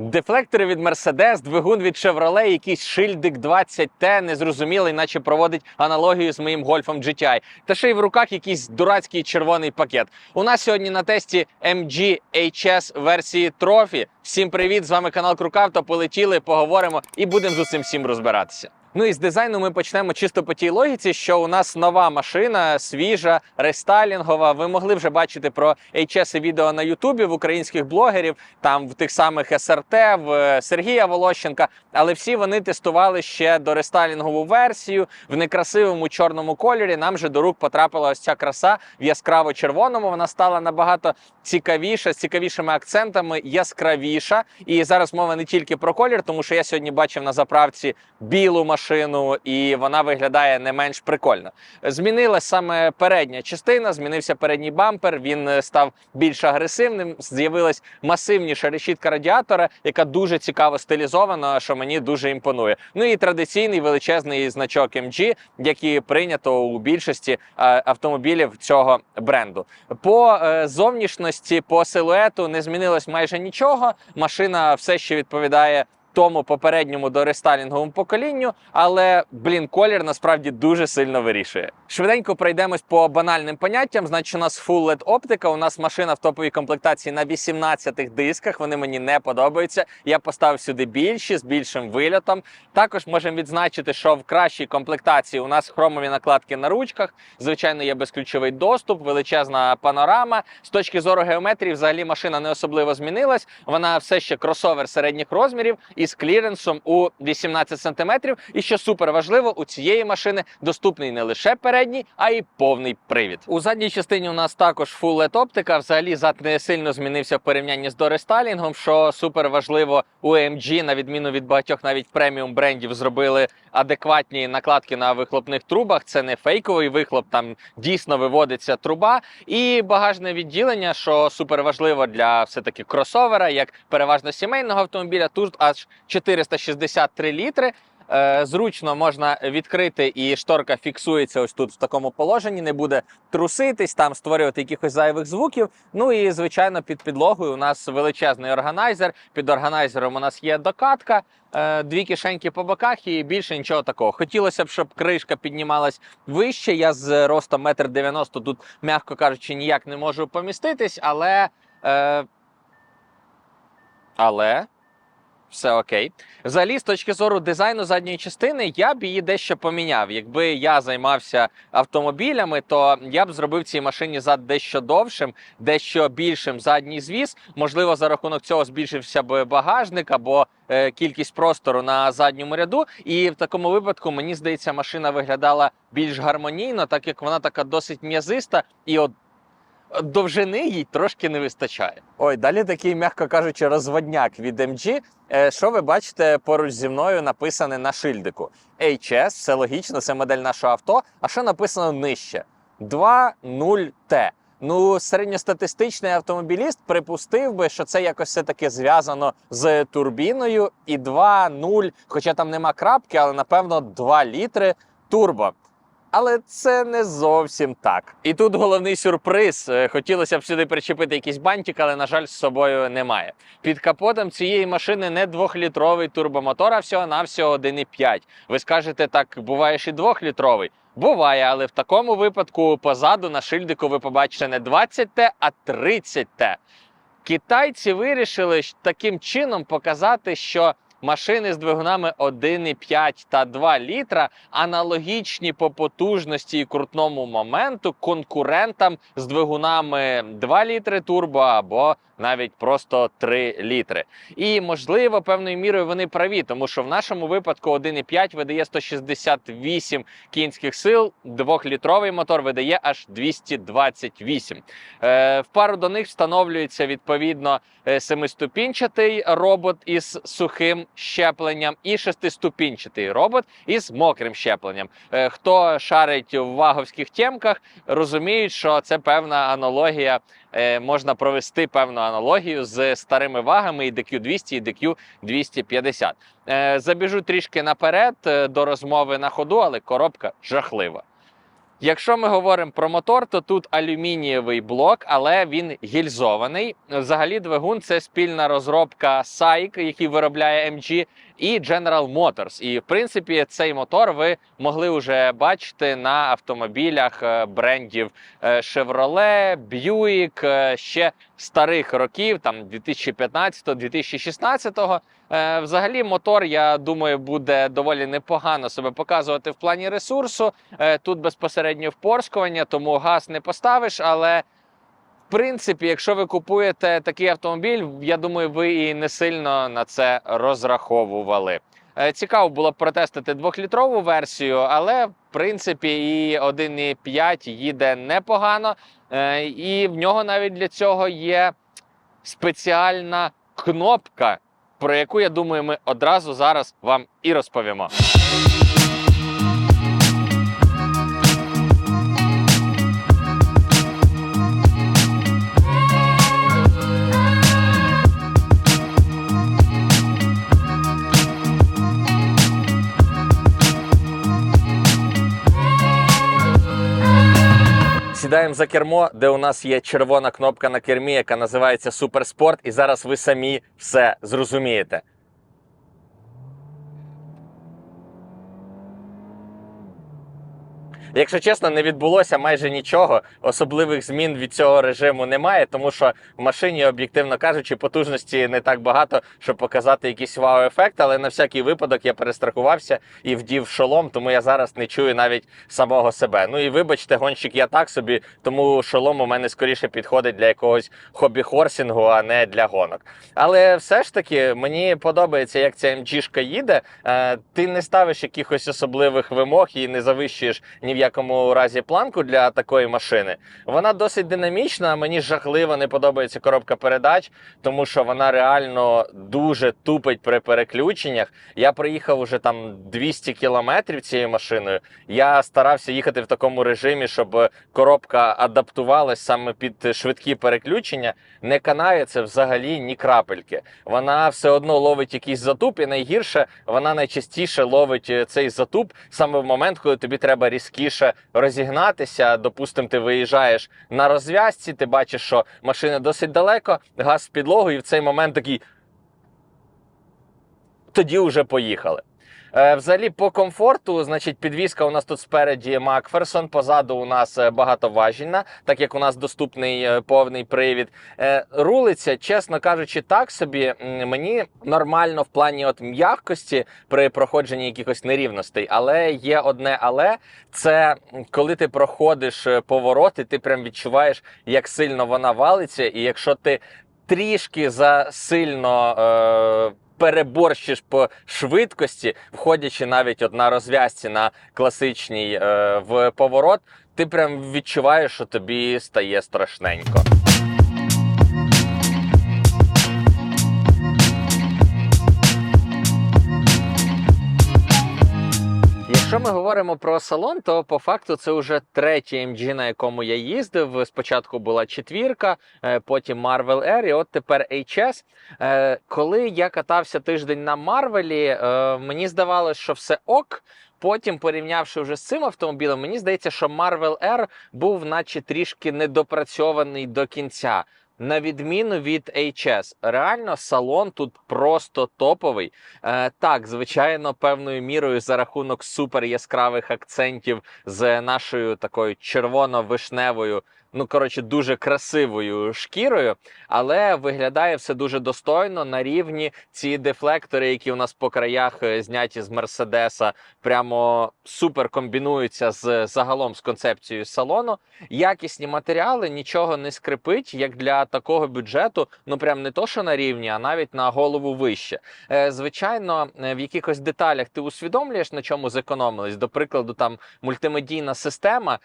Дефлектори від Mercedes, двигун від Chevrolet, якийсь шильдик 20Т, незрозумілий, наче проводить аналогію з моїм гольфом GTI. Та ще й в руках якийсь дурацький червоний пакет. У нас сьогодні на тесті MG HS версії Trophy. Всім привіт! З вами канал Крукавто. Полетіли, поговоримо і будемо з усім всім розбиратися. Ну і з дизайну ми почнемо чисто по тій логіці, що у нас нова машина, свіжа, рестайлінгова. Ви могли вже бачити про HS відео на Ютубі в українських блогерів, там в тих самих СРТ, в е, Сергія Волощенка. Але всі вони тестували ще до рестайлінгову версію в некрасивому чорному кольорі. Нам же до рук потрапила ось ця краса в яскраво-червоному. Вона стала набагато цікавіша, з цікавішими акцентами, яскравіша. І зараз мова не тільки про колір, тому що я сьогодні бачив на заправці білу машину, і вона виглядає не менш прикольно. Змінилась саме передня частина, змінився передній бампер. Він е, став більш агресивним. З'явилась масивніша решітка радіатора, яка дуже цікаво стилізована, що мені дуже імпонує. Ну і традиційний величезний значок MG, який прийнято у більшості е, автомобілів цього бренду. По е, зовнішності, по силуету не змінилось майже нічого. Машина все ще відповідає. Тому попередньому до рестайлінговому поколінню, але блін, колір насправді дуже сильно вирішує. Швиденько пройдемось по банальним поняттям. Значить, у нас Full LED оптика. У нас машина в топовій комплектації на 18 дисках. Вони мені не подобаються. Я поставив сюди більші з більшим вильотом. Також можемо відзначити, що в кращій комплектації у нас хромові накладки на ручках. Звичайно, є безключовий доступ, величезна панорама. З точки зору геометрії, взагалі машина не особливо змінилась. Вона все ще кросовер середніх розмірів із кліренсом у 18 см. І що супер важливо, у цієї машини доступний не лише передній, а й повний привід. У задній частині у нас також LED оптика. Взагалі зад не сильно змінився в порівнянні з дорестайлінгом, що супер важливо у AMG, на відміну від багатьох навіть преміум брендів, зробили адекватні накладки на вихлопних трубах. Це не фейковий вихлоп, там дійсно виводиться труба. І багажне відділення, що супер важливо для все-таки кросовера, як переважно сімейного автомобіля. Тут аж 463 літри. Е, Зручно можна відкрити, і шторка фіксується ось тут в такому положенні, не буде труситись, там створювати якихось зайвих звуків. Ну і звичайно, під підлогою у нас величезний органайзер. Під органайзером у нас є докатка, е, дві кишеньки по боках і більше нічого такого. Хотілося б, щоб кришка піднімалась вище. Я з ростом 1,90 м тут, м'яко кажучи, ніяк не можу поміститись, але. Е, але все окей. Взагалі, з точки зору дизайну задньої частини, я б її дещо поміняв. Якби я займався автомобілями, то я б зробив цій машині зад дещо довшим, дещо більшим задній звіз. Можливо, за рахунок цього збільшився б багажник або е, кількість простору на задньому ряду. І в такому випадку, мені здається, машина виглядала більш гармонійно, так як вона така досить м'язиста і от. Довжини їй трошки не вистачає. Ой, далі такий, м'яко кажучи, розводняк від MG. Е, Що ви бачите поруч зі мною написане на шильдику? HS, все логічно, це модель нашого авто. А що написано нижче? 2.0T. Ну, середньостатистичний автомобіліст припустив би, що це якось все таки зв'язано з турбіною і 2.0, хоча там нема крапки, але напевно 2 літри турбо. Але це не зовсім так. І тут головний сюрприз. Е, Хотілося б сюди причепити якийсь бантик, але, на жаль, з собою немає. Під капотом цієї машини не двохлітровий турбомотор, а всього-навсього 1,5. Ви скажете, так буває ж і двохлітровий. Буває, але в такому випадку позаду на шильдику ви побачите не 20Т, а 30Т. Китайці вирішили таким чином показати, що машини з двигунами 1,5 та 2 літра аналогічні по потужності і крутному моменту конкурентам з двигунами 2 літри турбо або навіть просто 3 літри. І можливо, певною мірою вони праві, тому що в нашому випадку 1,5 видає 168 кінських сил, 2-літровий мотор видає аж 228. Е, в пару до них встановлюється відповідно е, семиступінчатий робот із сухим щепленням і шестиступінчатий робот із мокрим щепленням. Е, Хто шарить в ваговських темках, розуміють, що це певна аналогія. е, Можна провести певну аналогію з старими вагами і DQ200, і DQ250. Е, Забіжу трішки наперед до розмови на ходу, але коробка жахлива. Якщо ми говоримо про мотор, то тут алюмінієвий блок, але він гільзований. Взагалі, двигун це спільна розробка SAIC, який виробляє MG, і General Motors. І в принципі, цей мотор ви могли вже бачити на автомобілях е, брендів е, Chevrolet, Buick, е, ще старих років, там 2015-2016. Е, Взагалі, мотор, я думаю, буде доволі непогано себе показувати в плані ресурсу. Тут безпосередньо впорскування, тому газ не поставиш. Але принципі, якщо ви купуєте такий автомобіль, я думаю, ви і не сильно на це розраховували. Е, Цікаво було б протестити двохлітрову версію, але в принципі і 1,5 їде непогано, Е, і в нього навіть для цього є спеціальна кнопка, про яку я думаю, ми одразу зараз вам і розповімо. Сідаємо за кермо, де у нас є червона кнопка на кермі, яка називається Суперспорт, і зараз ви самі все зрозумієте. Якщо чесно, не відбулося майже нічого. Особливих змін від цього режиму немає, тому що в машині, об'єктивно кажучи, потужності не так багато, щоб показати якийсь вау-ефект. Але на всякий випадок я перестрахувався і вдів шолом, тому я зараз не чую навіть самого себе. Ну і вибачте, гонщик я так собі, тому шолом у мене скоріше підходить для якогось хобі-хорсінгу, а не для гонок. Але все ж таки мені подобається, як ця МГшка їде. Е, Ти не ставиш якихось особливих вимог і не завищуєш ні в якому разі планку для такої машини. Вона досить динамічна. Мені жахливо не подобається коробка передач, тому що вона реально дуже тупить при переключеннях. Я проїхав уже там 200 кілометрів цією машиною. Я старався їхати в такому режимі, щоб коробка адаптувалась саме під швидкі переключення. Не канає це взагалі ні крапельки. Вона все одно ловить якийсь затуп, і найгірше вона найчастіше ловить е, цей затуп саме в момент, коли тобі треба різкіше розігнатися. Допустимо, ти виїжджаєш на розв'язці, ти бачиш, що машина досить далеко, газ в підлогу, і в цей момент такий. Тоді вже поїхали. Е, Взагалі, по комфорту, значить, підвізка у нас тут спереді Макферсон, позаду у нас е, багатоважільна, так як у нас доступний е, повний привід. Рулиться, чесно кажучи, так собі мені нормально в плані от м'якості при проходженні якихось нерівностей. Але є одне але це коли ти проходиш повороти, ти прям відчуваєш, як сильно вона валиться, і якщо ти трішки засильно. Е, переборщиш по швидкості, входячи навіть от на розв'язці на класичній е, в поворот, ти прям відчуваєш, що тобі стає страшненько. Якщо ми говоримо про салон, то по факту це вже третій MG, на якому я їздив. Спочатку була четвірка, е, потім Marvel Air, і от тепер HS. Е, Коли я катався тиждень на Марвелі, е, мені здавалося, що все ок. Потім, порівнявши вже з цим автомобілем, мені здається, що Marvel Air був, наче трішки недопрацьований до кінця. На відміну від HS, реально салон тут просто топовий. Е, так, звичайно, певною мірою за рахунок супер яскравих акцентів з нашою такою червоно-вишневою, ну коротше, дуже красивою шкірою, але виглядає все дуже достойно на рівні ці дефлектори, які у нас по краях е, зняті з Мерседеса, прямо супер комбінуються з загалом з концепцією салону. Якісні матеріали, нічого не скрипить, як для такого бюджету, ну прям не то, що на рівні, а навіть на голову вище. Е, звичайно, е, в якихось деталях ти усвідомлюєш, на чому зекономились. До прикладу, там мультимедійна система,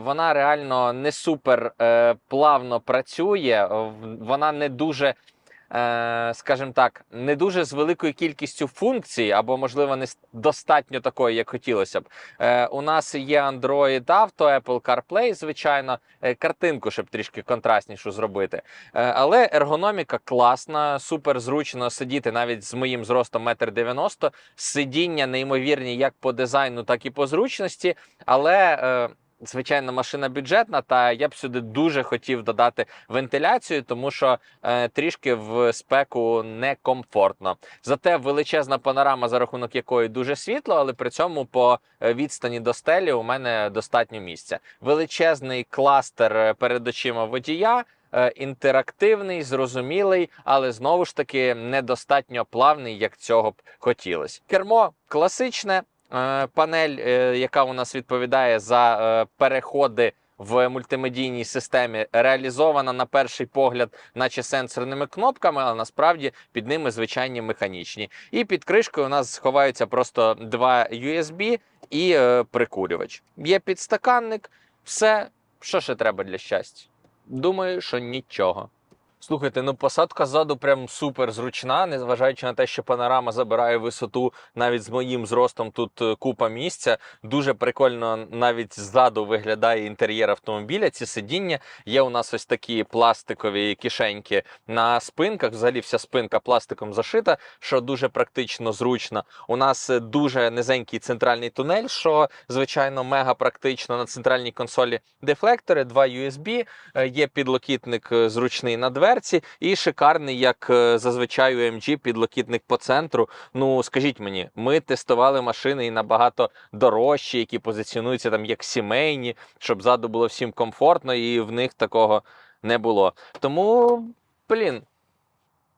вона реально не супер е, плавно працює, вона не дуже. е, Скажімо так, не дуже з великою кількістю функцій, або, можливо, не достатньо такої, як хотілося б. Е, У нас є Android Auto, Apple CarPlay, звичайно, е, картинку, щоб трішки контрастнішу зробити. Е, Але ергономіка класна, супер зручно сидіти навіть з моїм зростом 1,90 м. Сидіння неймовірні як по дизайну, так і по зручності. Але е, Звичайно, машина бюджетна, та я б сюди дуже хотів додати вентиляцію, тому що е, трішки в спеку некомфортно. Зате величезна панорама, за рахунок якої дуже світло, але при цьому по е, відстані до стелі у мене достатньо місця. Величезний кластер е, перед очима водія. е, Інтерактивний, зрозумілий, але знову ж таки недостатньо плавний, як цього б хотілося. Кермо класичне, панель, е, яка у нас відповідає за е, переходи в мультимедійній системі, реалізована на перший погляд, наче сенсорними кнопками, але насправді під ними звичайні механічні. І під кришкою у нас сховаються просто два USB і е, прикурювач. Є підстаканник, все, що ще треба для щастя. Думаю, що нічого. Слухайте, ну посадка ззаду прям супер зручна, незважаючи на те, що панорама забирає висоту навіть з моїм зростом тут е, купа місця. Дуже прикольно навіть ззаду виглядає інтер'єр автомобіля. Ці сидіння є у нас ось такі пластикові кишеньки на спинках. Взагалі вся спинка пластиком зашита, що дуже практично зручно. У нас е, дуже низенький центральний тунель, що звичайно мега практично на центральній консолі дефлектори, два USB, е, є підлокітник зручний на дверці, і шикарний, як е, зазвичай у MG, підлокітник по центру. Ну скажіть мені, ми тестували машини і набагато дорожчі, які позиціонуються там як сімейні, щоб ззаду було всім комфортно, і в них такого не було. Тому, блін.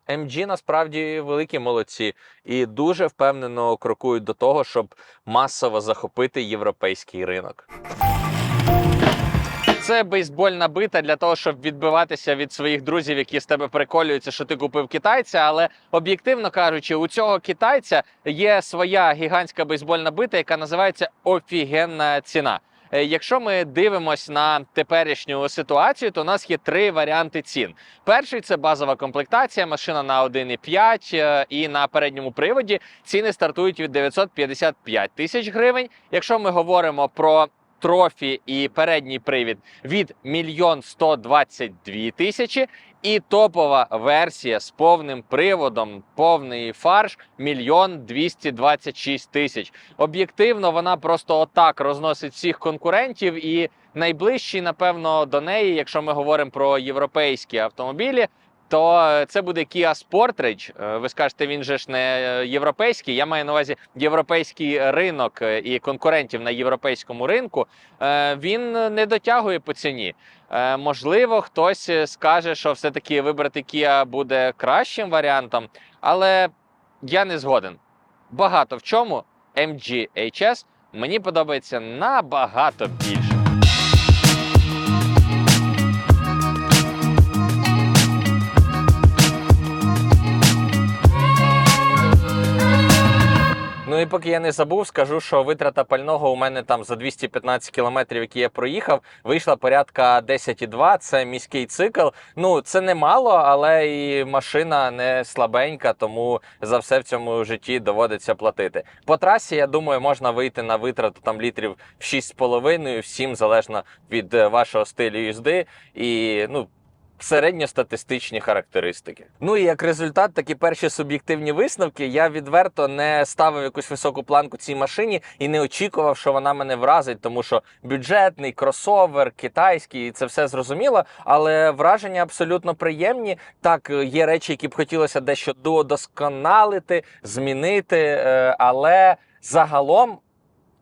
MG насправді великі молодці і дуже впевнено крокують до того, щоб масово захопити європейський ринок. Це бейсбольна бита для того, щоб відбиватися від своїх друзів, які з тебе приколюються, що ти купив китайця. Але об'єктивно кажучи, у цього китайця є своя гігантська бейсбольна бита, яка називається офігенна ціна. Е, Якщо ми дивимось на теперішню ситуацію, то у нас є три варіанти цін. Перший це базова комплектація, машина на 1,5 е, і на передньому приводі ціни стартують від 955 тисяч гривень. Якщо ми говоримо про трофі і передній привід від 1 122 тисячі, і топова версія з повним приводом, повний фарш 1 226 тисяч. Об'єктивно, вона просто отак розносить всіх конкурентів, і найближчий, напевно, до неї, якщо ми говоримо про європейські автомобілі. То е, це буде Kia Sportage. Е, Ви скажете, він же ж не е, європейський. Я маю на увазі європейський ринок і конкурентів на європейському ринку. Він не дотягує по ціні. Можливо, хтось скаже, що все-таки вибрати Kia буде кращим варіантом, але я не згоден. Багато в чому MG HS мені подобається набагато більше. Поки я не забув, скажу, що витрата пального у мене там за 215 кілометрів, які я проїхав, вийшла порядка 10,2. Це міський цикл. Ну це не мало, але і машина не слабенька, тому за все в цьому житті доводиться платити. По трасі, я думаю, можна вийти на витрату там літрів 6,5, 7, залежно від е, вашого стилю їзди. І ну. Середньостатистичні характеристики. Ну і як результат, такі перші суб'єктивні висновки. Я відверто не ставив якусь високу планку цій машині і не очікував, що вона мене вразить, тому що бюджетний кросовер, китайський, це все зрозуміло. Але враження абсолютно приємні. Так, є речі, які б хотілося дещо додосконалити, змінити, е, але загалом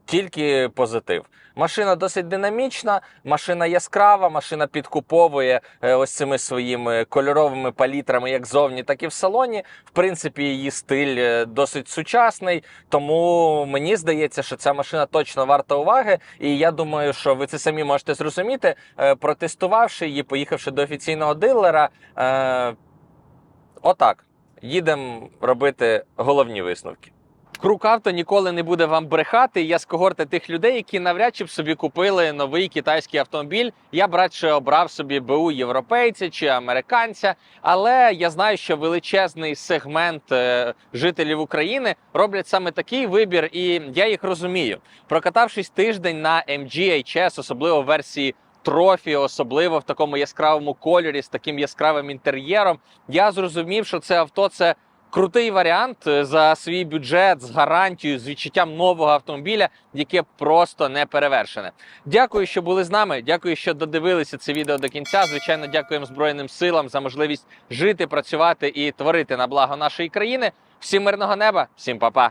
тільки позитив. Машина досить динамічна, машина яскрава, машина підкуповує е, ось цими своїми кольоровими палітрами, як зовні, так і в салоні. В принципі, її стиль е, досить сучасний. Тому мені здається, що ця машина точно варта уваги. І я думаю, що ви це самі можете зрозуміти, е, протестувавши її, поїхавши до офіційного дилера. Отак. Їдемо робити головні висновки. Крукавто ніколи не буде вам брехати. Я з когорти тих людей, які навряд чи б собі купили новий китайський автомобіль. Я б радше обрав собі БУ європейця чи американця. Але я знаю, що величезний сегмент е, жителів України роблять саме такий вибір, і я їх розумію. Прокатавшись тиждень на MG HS, особливо в версії трофі, особливо в такому яскравому кольорі з таким яскравим інтер'єром, я зрозумів, що це авто це крутий варіант е, за свій бюджет з гарантією, з відчуттям нового автомобіля, яке просто не перевершене. Дякую, що були з нами. Дякую, що додивилися це відео до кінця. Звичайно, дякуємо Збройним силам за можливість жити, працювати і творити на благо нашої країни. Всім мирного неба, всім па-па!